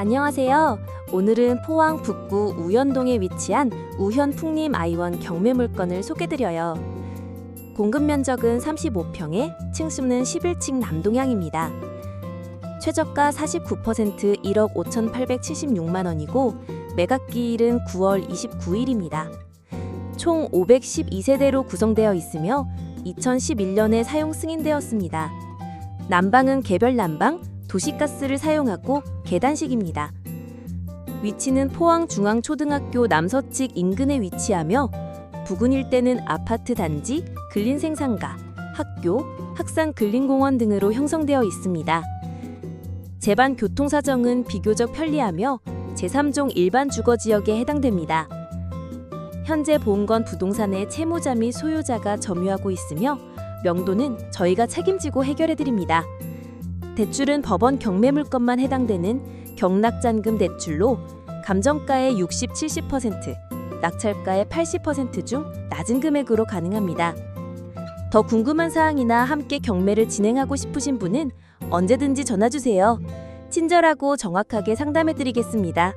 안녕하세요. 오늘은 포항 북구 우현동에 위치한 우현 풍림 아이원 경매 물건을 소개드려요. 공급 면적은 35평에 층수는 11층 남동향입니다. 최저가 49% 1억 5,876만 원이고 매각기일은 9월 29일입니다. 총 512세대로 구성되어 있으며 2011년에 사용 승인되었습니다. 난방은 개별 난방, 도시가스를 사용하고 계단식입니다. 위치는 포항중앙초등학교 남서측 인근에 위치하며 부근 일대는 아파트 단지, 근린 생산가, 학교, 학산 근린공원 등으로 형성되어 있습니다. 제반 교통사정은 비교적 편리하며 제3종 일반 주거지역에 해당됩니다. 현재 보험건 부동산의 채무자 및 소유자가 점유하고 있으며 명도는 저희가 책임지고 해결해드립니다. 대출은 법원 경매 물건만 해당되는 경락잔금 대출로 감정가의 60, 70%, 낙찰가의 80%중 낮은 금액으로 가능합니다. 더 궁금한 사항이나 함께 경매를 진행하고 싶으신 분은 언제든지 전화 주세요. 친절하고 정확하게 상담해 드리겠습니다.